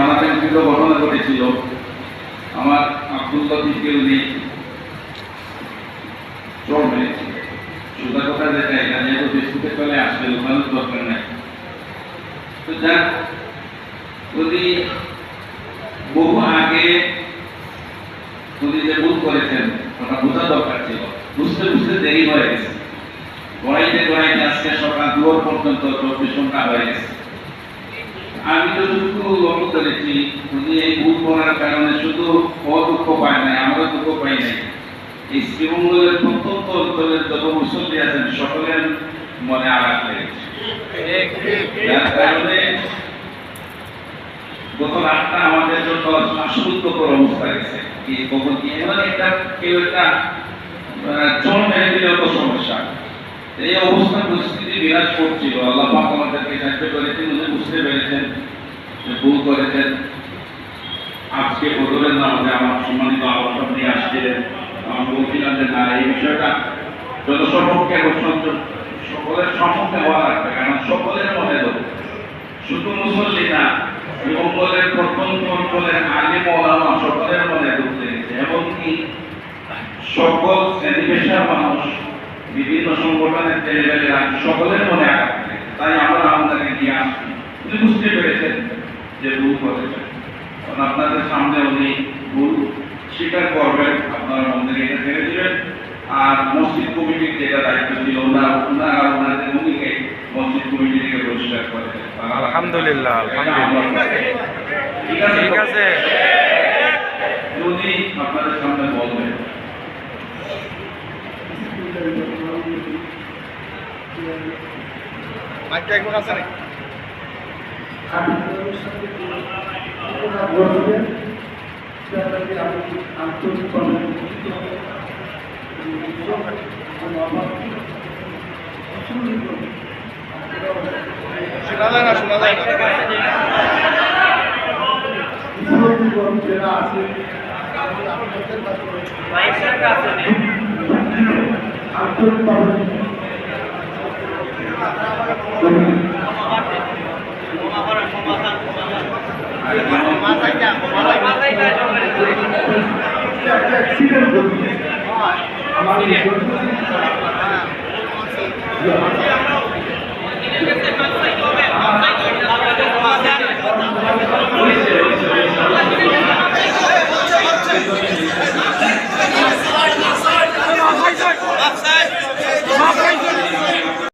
অনাকাঙ্ক্ষিত ঘটনা ঘটেছিল। আমার আব্দুল লতিফকে উনি চোর মেরেছিল সোজা কথা যেটা, এটা যেহেতু ফেসবুকে চলে আসবে ওখানে দরকার নাই। তো যাক, যদি বহু আগে উনি যে ভুল করেছেন, ওটা বোঝা দরকার ছিল। বুঝতে বুঝতে দেরি হয়ে গেছে। গড়াইতে গড়াইতে আজকে সকাল দুয়ার পর্যন্ত চব্বিশ ঘণ্টা হয়ে গেছে। আমি শুধু লক্ষ্য করেছি, উনি এই ভুল করার কারণে শুধু অদুঃখ পায় নাই, আমরা দুঃখ পাই নাই। এই শ্রীমঙ্গলের প্রত্যন্ত অঞ্চলের যত মুসল্লি আছেন, সকলের মনে আঘাত লেগেছে যার কারণে গত রাতটা আমাদের জন্য শ্বাসরুদ্ধকর অবস্থা গেছে কি কখন এমন একটা কেউ একটা জল মেরে দিলেও তো সমস্যা। এই অবস্থা পরিস্থিতি বিরাজ করছিল আল্লাহ পাক আমাদেরকে সাহায্য করেছেন, উনি বুঝতে পেরেছেন ভুল করেছেন। আজকে বদলের নামাজে আমার সম্মানিত আলোচনা নিয়ে আসছিলেন। আমি বলছিলাম যে, না, এই বিষয়টা এবং সন্ত- সকলের সম্মুখে হওয়া লাগবে, কারণ সকলের মনে দেবো শুধু মুসল্লি না মঙ্গলের প্রত্যন্ত অঞ্চলের আগে মৌলামা সকলের মনে দুঃখ লেগেছে। এমনকি সকল শ্রেণি পেশার বিভিন্ন সংগঠনের ছেলেমেয়েরা সকলের মনে আঘাত তাই আমরা আমাদেরকে নিয়ে আসছি। উনি বুঝতে পেরেছেন যে ভুল করেছেন কারণ আপনাদের সামনে উনি ভুল স্বীকার করবেন আপনারা মন্দিরে এটা ছেড়ে দিবেন। আর মসজিদ কমিটির যেটা দায়িত্ব ছিল ওনারা ওনারা ওনাদের ভূমিকে মসজিদ কমিটি থেকে পরিষ্কার করে আলহামদুলিল্লাহ, আলহামদুলিল্লাহ। ঠিক আছে? ঠিক আছে। যদি আপনাদের সামনে মাইকটা একবার আছে নাকি শোনা যায় না শোনা যায় না আমার